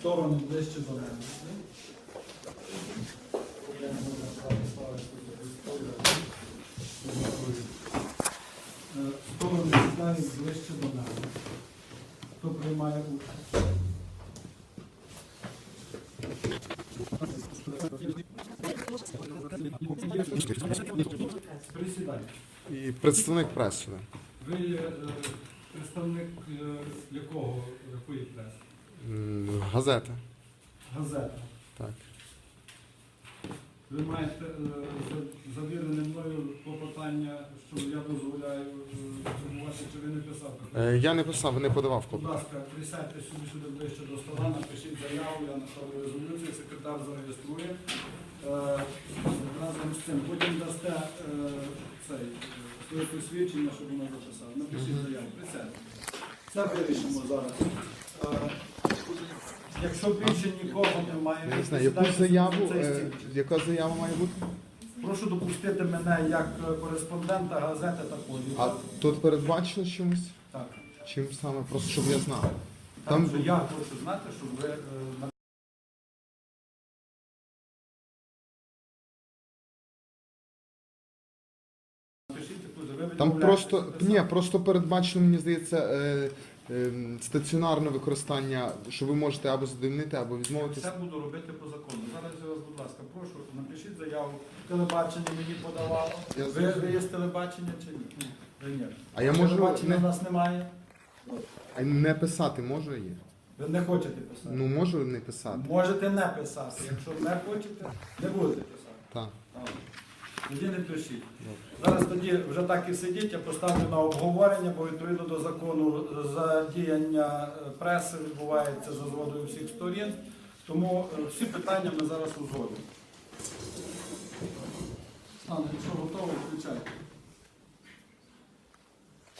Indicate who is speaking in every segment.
Speaker 1: Сторони ближче до мене. Е, Сторони сідають ближче до мене. Хто приймає участь? Присідайте.
Speaker 2: І представник преси.
Speaker 1: Ви є е, представник е, якого якої преси?
Speaker 2: Газета.
Speaker 1: Газета.
Speaker 2: Так.
Speaker 1: Ви маєте е, завірене мною клопотання, що я дозволяю формувати, чи ви не писав?
Speaker 2: Я не писав, не подавав
Speaker 1: Будь ласка, присядьте сюди сюди ближче до стола, напишіть заяву, я направлю резолюцію, секретар зареєструє. Разом з цим. Потім дасте цей, своє посвідчення, щоб воно записав. Напишіть заяву, присядьте. Це вирішимо зараз. Е, Якщо більше нікого немає,
Speaker 2: Я не знаю, яку заяву,
Speaker 1: цей
Speaker 2: е, яка заява має бути?
Speaker 1: Прошу допустити мене як е, кореспондента газети та
Speaker 2: А
Speaker 1: подію.
Speaker 2: тут передбачено чимось?
Speaker 1: Так.
Speaker 2: Чим саме? Просто щоб я знав.
Speaker 1: Там,
Speaker 2: Там-
Speaker 1: що я хочу знати, щоб ви е,
Speaker 2: Там просто ні, просто передбачено, мені здається, е, е, стаціонарне використання, що ви можете або задовольнити, або відмовитися.
Speaker 1: Все буду робити по закону. Зараз я вас, будь ласка, прошу, напишіть заяву. Телебачення мені подавало.
Speaker 2: Я
Speaker 1: Ви,
Speaker 2: зрозумів.
Speaker 1: ви є з телебачення чи ні? Ви ні.
Speaker 2: А я можу
Speaker 1: Телебачення
Speaker 2: не,
Speaker 1: у нас немає.
Speaker 2: а не писати, можу є?
Speaker 1: Ви не хочете писати.
Speaker 2: Ну можу не писати.
Speaker 1: Можете не писати. Якщо не хочете, не будете писати.
Speaker 2: Так.
Speaker 1: Так. Тоді не пишіть. Зараз тоді вже так і сидіть, я поставлю на обговорення, бо відповідно до закону задіяння е, преси відбувається за згодою всіх сторін. Тому е, всі питання ми зараз узгодимо. Стане, якщо готово, включайте.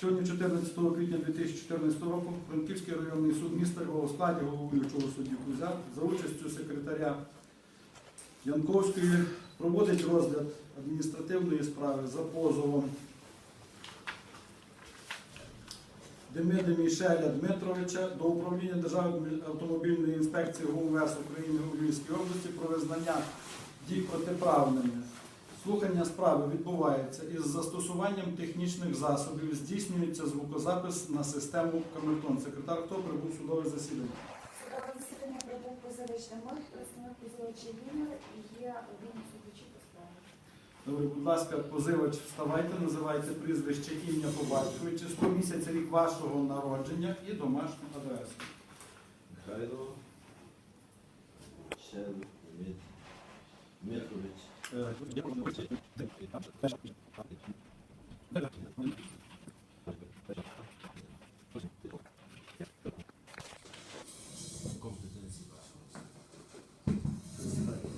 Speaker 1: Сьогодні, 14 квітня 2014 року, Франківський районний суд міста Львова у складі головуючого судді Кузя за участю секретаря Янковської проводить розгляд адміністративної справи за позовом Демида Мішеля Дмитровича до управління Державної автомобільної інспекції ГУМВС України у Львівській області про визнання дій протиправними. Слухання справи відбувається із застосуванням технічних засобів, здійснюється звукозапис на систему камертон. Секретар, хто прибув судове засідання?
Speaker 3: Судове засідання прибув позивач Немов, представник позивача Вінер і є один судячий по справі.
Speaker 1: Добре, будь ласка, позивач, вставайте, називайте прізвище, ім'я по батькові, число місяця, рік вашого народження і домашню адресу.
Speaker 4: Михайло, ще Дмит, Дмитрович. Компетенції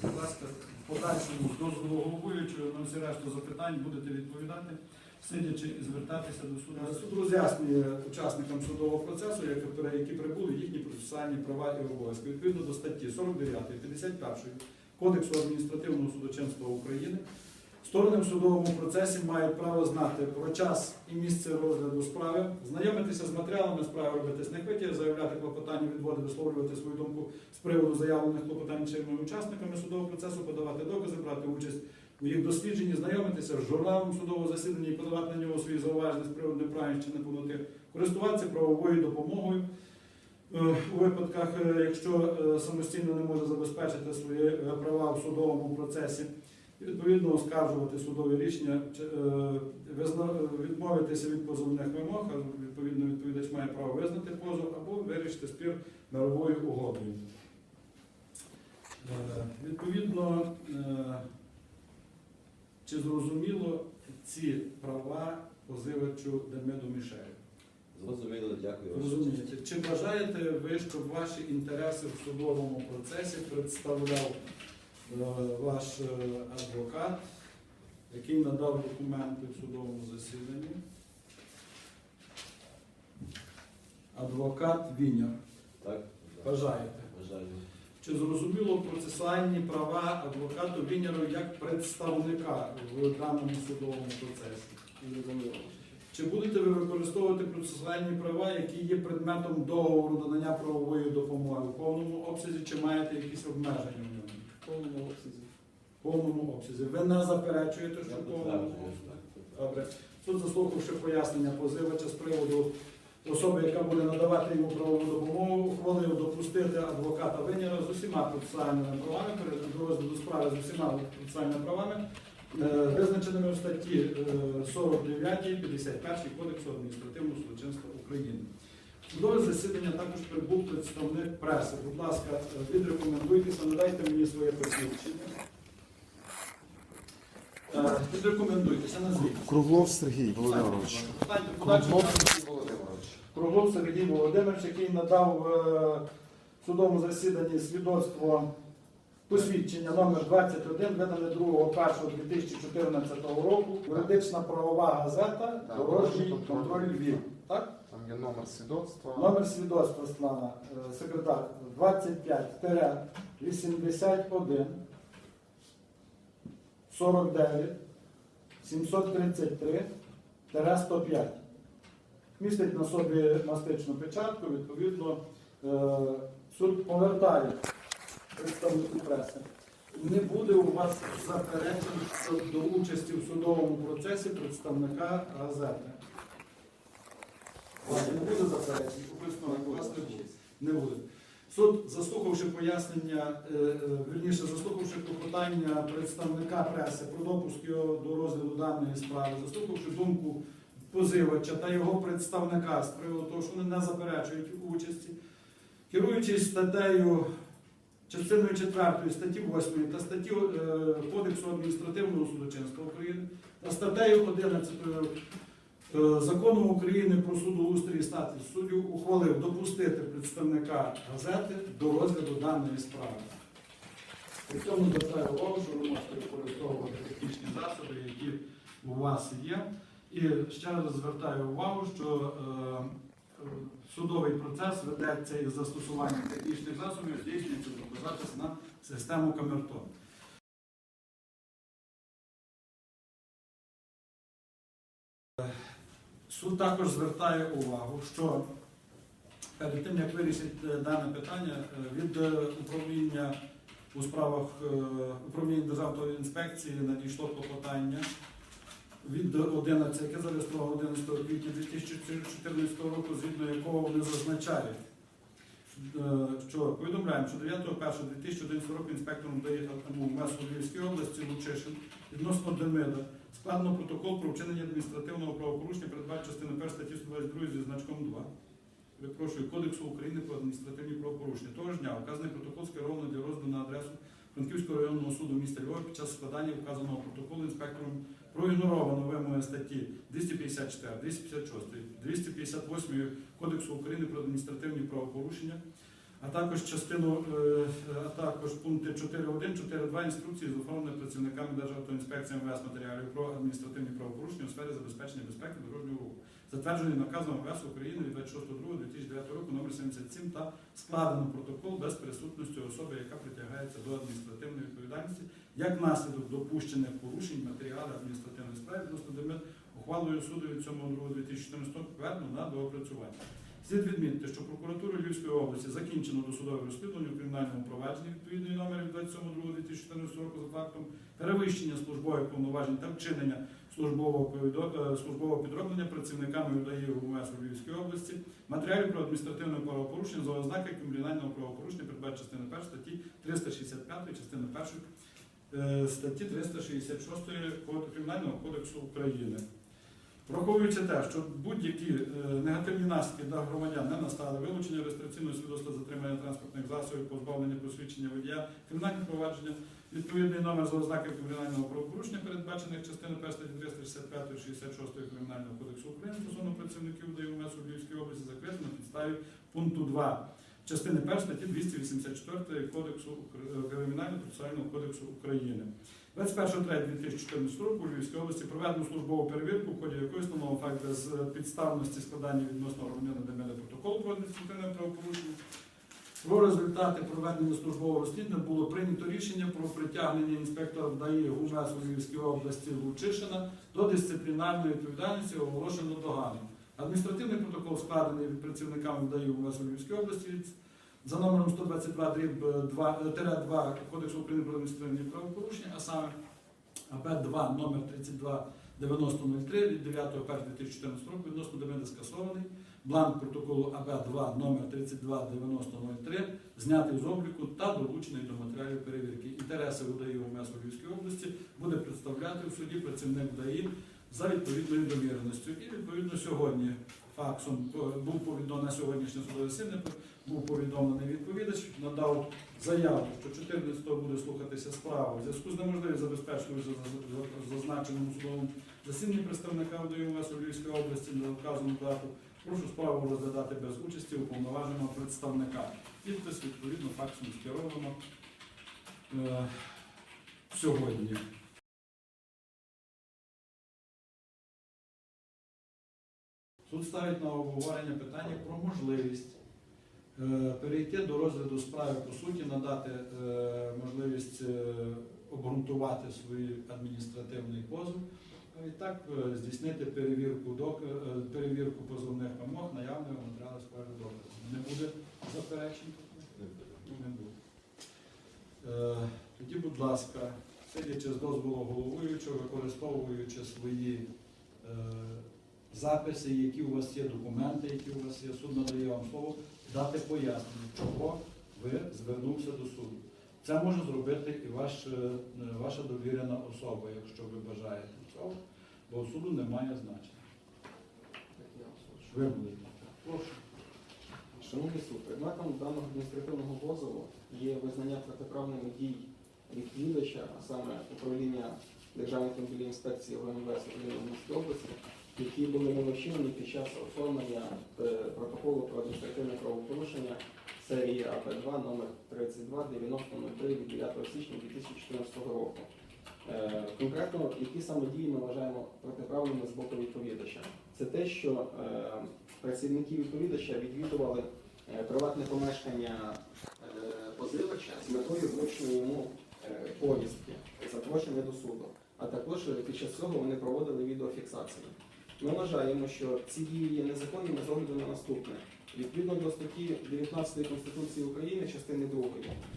Speaker 1: Будь ласка, в подальшому дозволу головуючого на всі решту запитань будете відповідати, сидячи і звертатися до суду. Суд роз'яснює учасникам судового процесу, які- прибули їхні процесуальні права і обов'язки. Відповідно до статті 49, 51 Кодексу адміністративного судочинства України, сторони в судовому процесі мають право знати про час і місце розгляду справи, знайомитися з матеріалами справи, робити снихвиття, заявляти клопотання, відводи, висловлювати свою думку з приводу заявлених клопотань чинними учасниками судового процесу, подавати докази, брати участь у їх дослідженні, знайомитися з журналом судового засідання і подавати на нього свої зауваження з приводу неправильності чи неповноти, користуватися правовою допомогою. Е, У випадках, е, якщо е, самостійно не може забезпечити свої права в судовому процесі, і, відповідно оскаржувати судові рішення, е, відмовитися від позовних вимог, а відповідно відповідач має право визнати позов або вирішити спір мировою угодою. Е, Відповідно, е, чи зрозуміло ці права позивачу Демиду Мішелю?
Speaker 4: Зрозуміло, дякую.
Speaker 1: Розумієте, чи бажаєте ви, щоб ваші інтереси в судовому процесі представляв ваш е, адвокат, який надав документи в судовому засіданні? адвокат Віняр.
Speaker 4: Так?
Speaker 1: Бажаєте?
Speaker 4: Бажаю.
Speaker 1: Чи зрозуміло процесуальні права адвокату Віняру як представника в даному судовому процесі? Чи будете ви використовувати процесуальні права, які є предметом договору надання правової допомоги в повному обсязі, чи маєте якісь обмеження в
Speaker 5: повному обсязі.
Speaker 1: В повному обсязі. Ви не заперечуєте, що в повному обсязі? Добре. Суд, заслухавши пояснення позивача з приводу особи, яка буде надавати йому правову допомогу, ухвалив допустити адвоката Виняра з усіма процесуальними правами, до розгляду справи з усіма процесуальними правами, е, визначеними у статті е, 49 51 Кодексу адміністративного судочинства України. Судове засідання також прибув представник преси. Будь ласка, відрекомендуйтеся, надайте мені своє посвідчення. Е, Відрекомендуйтеся, назвіть.
Speaker 2: Круглов Сергій Володимирович.
Speaker 1: Подальше.
Speaker 2: Круглов Сергій Володимирович.
Speaker 1: Круглов Сергій Володимирович, який надав е, судовому засіданні свідоцтво посвідчення номер 21, видане 2.1.2014 року, юридична правова газета,
Speaker 2: Так,
Speaker 1: дорожній
Speaker 2: контроль.
Speaker 1: контроль Львів. Так?
Speaker 2: Там є номер свідоцтва.
Speaker 1: Номер свідоцтва Слана, е, секретар 25-81 49 733 105. Містить на собі мастичну печатку, відповідно, е, суд повертає представнику преси. Не буде у вас заперечень щодо участі в судовому процесі представника газети. Не буде заперечень, у вас не буде. Не буде. Суд, заслухавши пояснення, е, е, вірніше, заслухавши клопотання представника преси про допуск його до розгляду даної справи, заслухавши думку позивача та його представника з приводу того, що вони не заперечують участі, керуючись статтею частиною 4 статті 8 та статтю е, Кодексу адміністративного судочинства України та статтею 11 Е, Законом України про судоустрій і статус суддів ухвалив допустити представника газети до розгляду даної справи. При цьому звертаю увагу, що ви можете використовувати технічні засоби, які у вас є. І ще раз звертаю увагу, що е, судовий процес ведеться із застосуванням технічних засобів, здійснюється запис на систему камертон. Суд також звертає увагу, що перед тим, як вирішити е, дане питання, е, від е, управління у справах управління Державної інспекції надійшло клопотання від 11, яке зареєстровано 11 квітня 2014 року, згідно якого вони зазначають, е, що повідомляємо, що 9.1.2011 року інспектором ДАІ МЕС у Львівській області Лучишин відносно Демида складено протокол про вчинення адміністративного правопорушення, передбачено частини 1 статті 122 зі значком 2. Перепрошую, Кодексу України про адміністративні правопорушення. Того ж дня вказаний протокол скеровано для розгляду на адресу Франківського районного суду міста Львова під час складання вказаного протоколу інспектором проігноровано вимоги статті 254, 256, 258 Кодексу України про адміністративні правопорушення, а також частину, е, а також пункти 4.1, 4.2 інструкції з оформлення працівниками Державтоінспекції МВС матеріалів про адміністративні правопорушення у сфері забезпечення безпеки дорожнього руху, затверджений наказом МВС України від 26.02.2009 року номер 77 та складено протокол без присутності особи, яка притягається до адміністративної відповідальності, як наслідок допущених порушень матеріалу адміністративної справи відносно Демид ухвалою суду від 7.02.2014 року повернено на доопрацювання. Слід відмітити, що прокуратурою Львівської області закінчено досудове розслідування у кримінальному провадженні відповідної номер від 27.02.2014 року за фактом перевищення службових повноважень та вчинення службового, е, підроблення працівниками УДАІ УМС у Львівській області матеріалів про адміністративне правопорушення за ознаки кримінального правопорушення передбачено частини 1 статті 365 частини 1 статті 366 Кримінального кодексу України. Враховуючи те, що будь-які е, негативні наслідки для громадян не настали, вилучення реєстраційного свідоцтва затримання транспортних засобів, позбавлення посвідчення водія, кримінальне провадження, відповідний номер за ознаки кримінального правопорушення, передбачених частиною 1 статті 365 66 Кримінального кодексу України стосовно працівників ДЮМС у Львівській області закрито на підставі пункту 2 частини 1 статті 284 Кодексу е, Кримінального процесуального кодексу України. 21.03.2014 року у Львівській області проведено службову перевірку, в ході якої встановлено факт безпідставності складання відносно громадянина Демеля протоколу про адміністративне правопорушення. Про результати проведення службового розслідування було прийнято рішення про притягнення інспектора ДАІ ГУМЕС у Львівській області Лучишина до дисциплінарної відповідальності оголошено догану. Адміністративний протокол складений працівниками ДАІ ГУМЕС у Львівській області за номером 122 дріб 2, 2 Кодексу України про адміністративні правопорушення, а саме АП-2 номер 329003 від 9.1.2014 року відносно до мене скасований. Бланк протоколу АБ-2 номер 329003 знятий з обліку та долучений до матеріалів перевірки. Інтереси УДАІ ОМС у Львівській області буде представляти в суді працівник ДАІ за відповідною довіреністю. І відповідно сьогодні факсом е, був повідомлений сьогоднішнє судове сильне, був повідомлений відповідач, надав заяву, що 14-го буде слухатися справа в зв'язку з неможливістю забезпечити зазначеному судовому засіданні представника УДАІ у Львівській області на вказану дату. Прошу справу розглядати без участі уповноваженого представника. Підпис відповідно факсом скеровано е, сьогодні. Суд ставить на обговорення питання про можливість перейти до розгляду справи по суті, надати е, можливість е, обґрунтувати свій адміністративний позов. А Відтак е, здійснити перевірку, е, перевірку позовних вимог наявного матеріалу справи доказу. Не буде заперечень? Не буде. Е, Тоді, будь ласка, сидячи з дозволу головуючого, використовуючи свої е, записи, які у вас є, документи, які у вас є, суд надає вам слово, дати пояснення, чого ви звернувся до суду. Це може зробити і ваш, е, ваша довірена особа, якщо ви бажаєте цього, бо у суду немає значення. Ви. Прошу.
Speaker 5: Шановний суд, предметом даного адміністративного позову є визнання протиправними дій відвідувача, а саме управління Державної автомобільної інспекції ГМВС Мінській області, які були ними під час оформлення е, протоколу про адміністративне правопорушення серії АП2 номер 329003 від 9 січня 2014 року. Е, Конкретно, які саме дії ми вважаємо протиправними з боку відповідача? Це те, що е, працівники відповідача відвідували приватне помешкання позивача з метою вручення йому повістки, запрошення до суду. А також під час цього вони проводили відеофіксацію. Ми вважаємо, що ці дії є незаконними з огляду на наступне. Відповідно до статті 19 Конституції України, частини 2,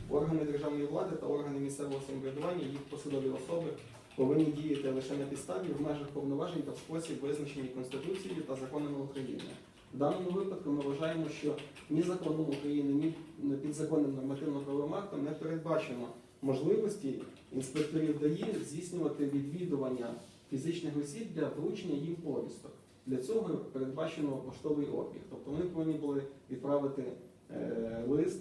Speaker 5: органи державної влади та органи місцевого самоврядування, їх посадові особи повинні діяти лише на підставі в межах повноважень та в спосіб визначений Конституцією та законами України. В даному випадку ми вважаємо, що ні законом України, ні підзаконним нормативно-правовим актом не передбачено можливості інспекторів ДАІ здійснювати відвідування фізичних осіб для вручення їм повісток. Для цього передбачено поштовий обіг. Тобто вони повинні були відправити е, лист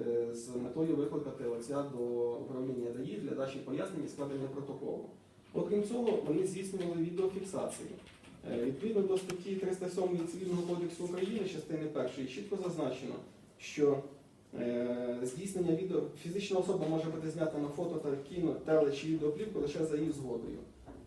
Speaker 5: е, з метою викликати лиця до управління ДАІ для дачі пояснень і складення протоколу. Окрім цього, вони здійснювали відеофіксацію. Е, Відповідно до статті 307 Цивільного кодексу України, частини першої, чітко зазначено, що здійснення відео фізична особа може бути знята на фото та кіно, теле чи відеоплівку лише за її згодою.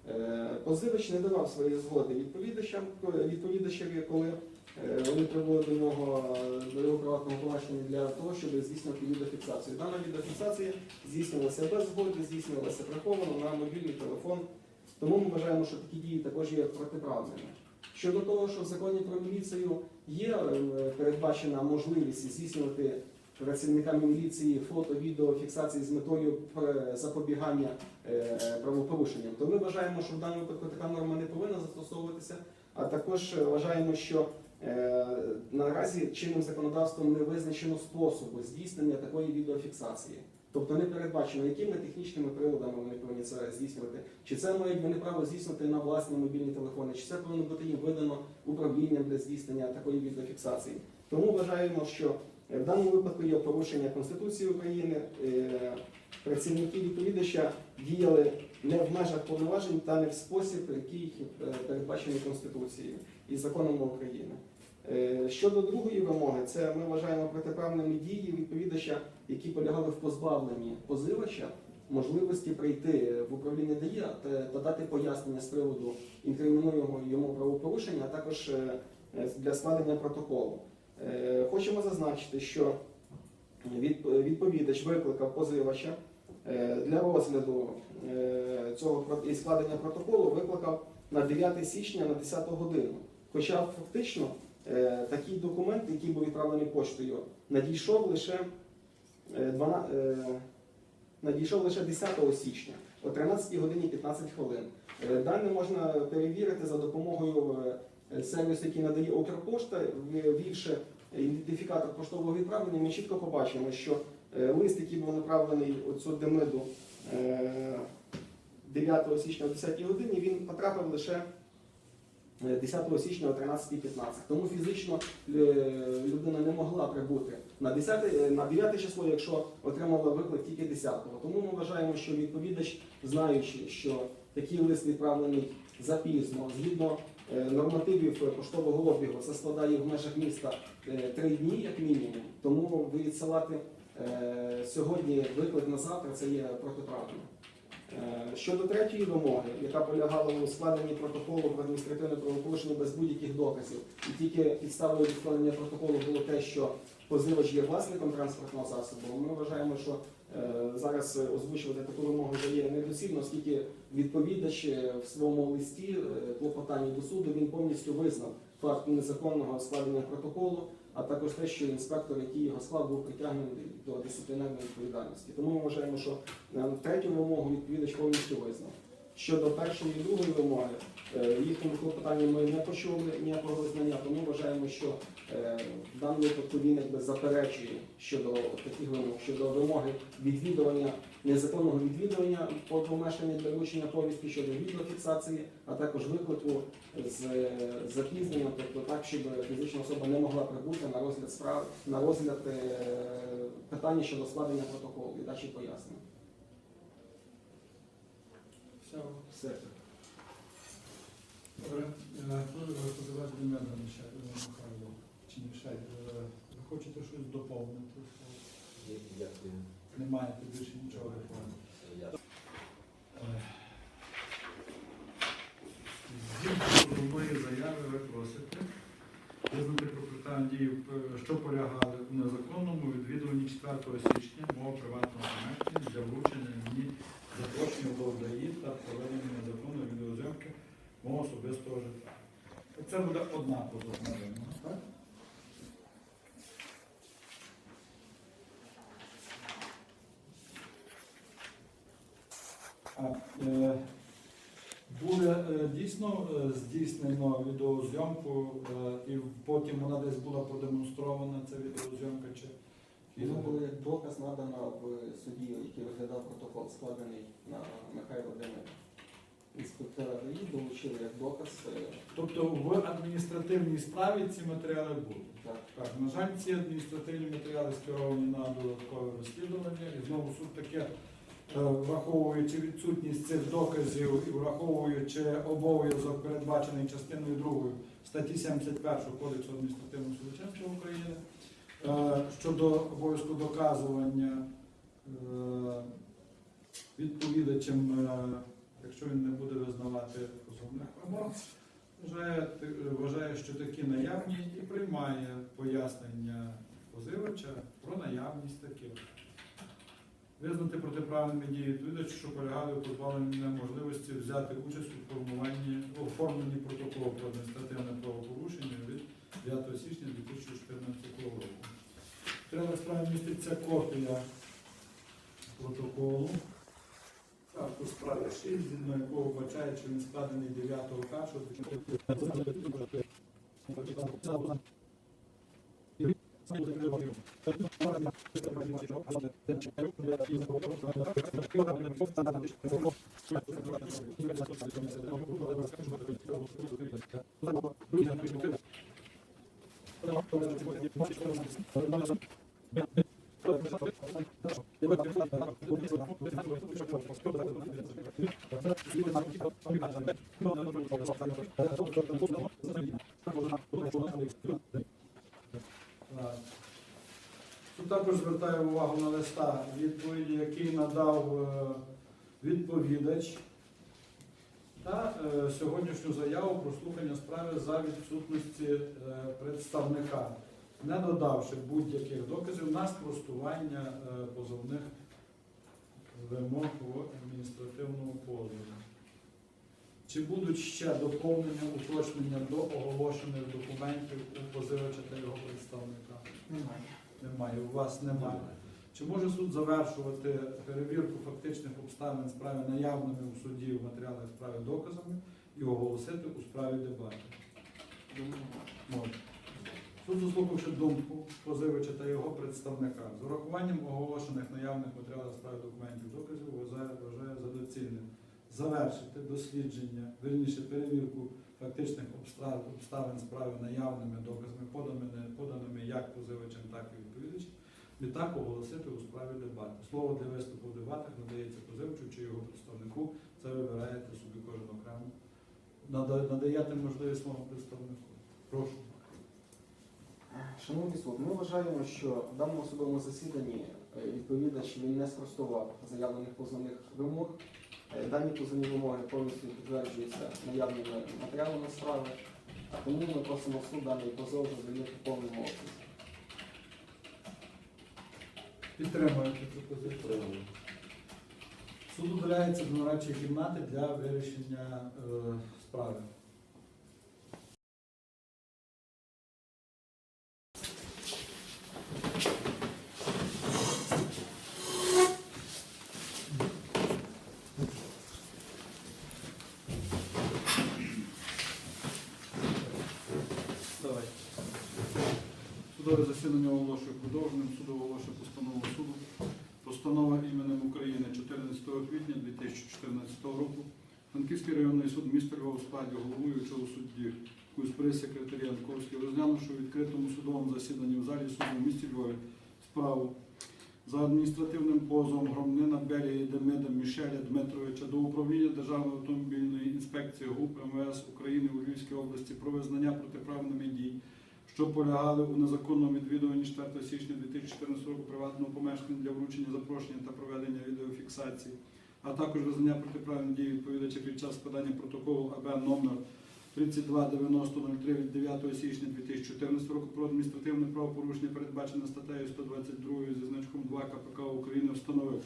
Speaker 5: Е, Позивач не давав своєї згоди відповідачам, відповідачеві, коли е, вони прибули до нього е, до його приватного помешкання для того, щоб здійснити відеофіксацію. Дана відеофіксація здійснювалася без згоди, здійснювалася приховано на мобільний телефон. Тому ми вважаємо, що такі дії також є протиправними. Щодо того, що в законі про міліцію є передбачена можливість здійснювати працівниками міліції фото, відео, фіксації з метою запобігання е, правопорушенням, то ми вважаємо, що в даному випадку така норма не повинна застосовуватися, а також е, вважаємо, що е, наразі чинним законодавством не визначено способу здійснення такої відеофіксації. Тобто не передбачено, якими технічними приладами вони повинні це здійснювати. Чи це мають вони право здійснювати на власні мобільні телефони, чи це повинно бути їм видано управлінням для здійснення такої відеофіксації. Тому вважаємо, що в даному випадку є порушення Конституції України. Е, Працівники відповідача діяли не в межах повноважень та не в спосіб, який е, передбачений Конституцією і законами України. Е, Щодо другої вимоги, це ми вважаємо протиправними дії відповідача, які полягали в позбавленні позивача можливості прийти в управління ДАІ та, дати пояснення з приводу інкримінуємо йому правопорушення, а також е, е, для складення протоколу. Е, Хочемо зазначити, що відповідач викликав позивача е, для розгляду е, цього і складення протоколу викликав на 9 січня на 10 годину. Хоча фактично такий документ, який був відправлений поштою, надійшов лише е, 12, е, надійшов лише 10 січня о 13 годині 15 хвилин. Дане можна перевірити за допомогою сервісу, який надає Укрпошта, ввівши ідентифікатор поштового відправлення, ми чітко побачимо, що е, лист, який був направлений оцю Демиду е, 9 січня о 10 годині, він потрапив лише е, 10 січня о 13.15. Тому фізично е, людина не могла прибути на 10, е, на 9 число, якщо отримала виклик тільки 10-го. Тому ми вважаємо, що відповідач, знаючи, що такий лист відправлений запізно, згідно е, нормативів поштового обігу, це складає в межах міста 3 дні, як мінімум. Тому відсилати е, сьогодні виклик на завтра це є протиправно. Е, Щодо третьої вимоги, яка полягала у складенні протоколу про адміністративне правопорушення без будь-яких доказів, і тільки підставою відкладення протоколу було те, що позивач є власником транспортного засобу, ми вважаємо, що е, зараз е, озвучувати таку вимогу вже є недоцільно, оскільки відповідач е, в своєму листі е, клопотанні до суду він повністю визнав факт незаконного складення протоколу, а також те, що інспектор, який його склав, був притягнений до дисциплінарної відповідальності. Тому ми вважаємо, що е, третю вимогу відповідач повністю визнав. Щодо першої і другої вимоги, е, їхньому клопотанні ми не почули ніякого визнання, тому вважаємо, що е, в даному випадку він якби заперечує щодо таких вимог, щодо вимоги відвідування незаконного відвідування по помешканні для вручення повістки щодо відеофіксації, а також виклику з е, запізненням, тобто так, щоб фізична особа не могла прибути на розгляд справ на розгляд питання щодо складення протоколу і дачі пояснень.
Speaker 1: Все.
Speaker 5: Все.
Speaker 1: Добре. Е, Хто позивач Демеда Михайло? Чи Мішель? Е, Ви хочете щось доповнити?
Speaker 4: Дякую.
Speaker 1: Не маєте більше нічого Е, Згідно трудової заяви ви просите визнати про питання дії, що полягали у незаконному відвідуванні 4 січня мого приватного помешкання для вручення мені запрошення до ДАІ та проведення незаконної відеозйомки мого особистого життя. Це буде одна позовна вимога? Е, Буде е, дійсно е, здійснено відеозйомку, і потім вона десь була продемонстрована, ця відеозйомка, чи
Speaker 5: Воно було як доказ надано в суді, який розглядав протокол, складений на Михайло Демета. Інспектора ДАІ долучили як доказ. е,
Speaker 1: тобто в адміністративній справі ці матеріали будуть.
Speaker 5: Так.
Speaker 1: Так, на жаль, ці адміністративні матеріали скеровані на додаткове розслідування, і знову суд таке, е, враховуючи відсутність цих доказів і враховуючи обов'язок, передбачений частиною 2 статті 71 Кодексу адміністративного судочинства України щодо обов'язку доказування е, відповідачем, е, якщо він не буде визнавати позовних вимог, вважає, що такі наявні і приймає пояснення позивача про наявність таких. Визнати протиправними дії відповідача, що полягали у позбавленні можливості взяти участь у формуванні оформленні протоколу про адміністративне правопорушення від 9 січня 2014 року. Треба справі міститься копія протоколу. Так, у справі 6, згідно якого вбачає, що він складений 9 першого. Тут також звертаю увагу на листа відповіді, який надав е, відповідач та е, сьогоднішню заяву про слухання справи за відсутності е, представника, не додавши будь-яких доказів на спростування е, позовних вимог в адміністративному позові. Чи будуть ще доповнення, уточнення до оголошених документів у позивача та його представника?
Speaker 2: Немає.
Speaker 1: Немає, у вас немає. Чи може суд завершувати перевірку фактичних обставин справи наявними у суді в матеріалах справи доказами і оголосити у справі дебатів? Може. Суд, заслухавши думку позивача та його представника, з урахуванням оголошених наявних матеріалів справи документів доказів вважає за доцільним завершити дослідження, верніше перевірку фактичних обставин справи наявними доказами, поданими, поданими як позивачем, так і відповідачем, відтак оголосити у справі дебати. Слово для виступу в дебатах надається позивачу чи його представнику. Це вибираєте собі кожен окремо. Надаєте можливість свого представнику. Прошу.
Speaker 5: Шановний суд, ми вважаємо, що в даному судовому засіданні е, відповідач він не спростував заявлених позовних вимог. Е, Дані позовні вимоги повністю підтверджуються наявними матеріалами справи, а тому ми просимо суд даний позов задовольнити в повному обсязі.
Speaker 1: Підтримуєте цю
Speaker 4: пропозицію.
Speaker 1: Суд удаляється до нарадчої кімнати для вирішення е, справи. Судове засідання оголошую продовженим. Суд оголошує постанову суду. Постанова іменем України 14 квітня 2014 року. Франківський районний суд міста Львова складі головуючого судді Кузьпри секретаря Янковський розглянувши у відкритому судовому засіданні в залі суду в місті Львові справу за адміністративним позовом громадянина Белії Демида Мішеля Дмитровича до управління Державної автомобільної інспекції ГУП МВС України у Львівській області про визнання протиправними дій що полягали у незаконному відвідуванні 4 січня 2014 року приватного помешкання для вручення запрошення та проведення відеофіксації, а також визнання протиправних дій відповідача під час складання протоколу АБ номер 329003 від 9 січня 2014 року про адміністративне правопорушення, передбачене статтею 122 зі значком 2 КПК України, встановив.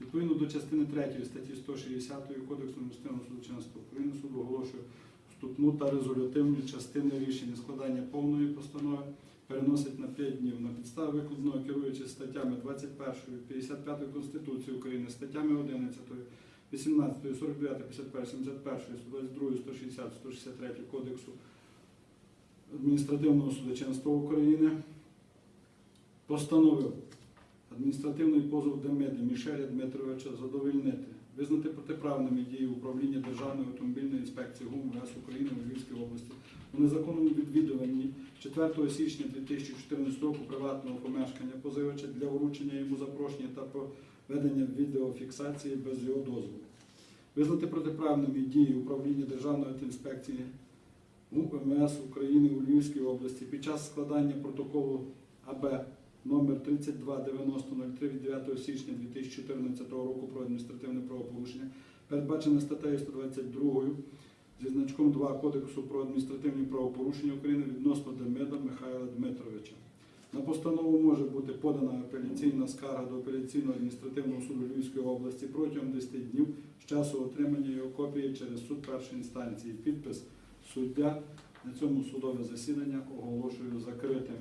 Speaker 1: Відповідно до частини 3 статті 160 Кодексу адміністративного судочинства України суд оголошує вступну та резолютивну частини рішення складання повної постанови переносить на 5 днів. На підставі викладного керуючись статтями 21, 55 Конституції України, статтями 11, 18, 49, 51, 71, 122, 160, 163 Кодексу адміністративного судочинства України постановив адміністративний позов Демиди Мішеля Дмитровича задовольнити, визнати протиправними дії управління Державної автомобільної інспекції ГУМ України у Львівській області у незаконному відвідуванні 4 січня 2014 року приватного помешкання позивача для вручення йому запрошення та проведення відеофіксації без його дозволу. Визнати протиправними дії управління Державної інспекції УМС України у Львівській області під час складання протоколу АБ номер 329003 від 9 січня 2014 року про адміністративне правопорушення, передбачене статтею 122 зі значком 2 Кодексу про адміністративні правопорушення України відносно Демеда Михайла Дмитровича. На постанову може бути подана апеляційна скарга до апеляційного адміністративного суду Львівської області протягом 10 днів з часу отримання його копії через суд першої інстанції. Підпис суддя. На цьому судове засідання оголошую закритим.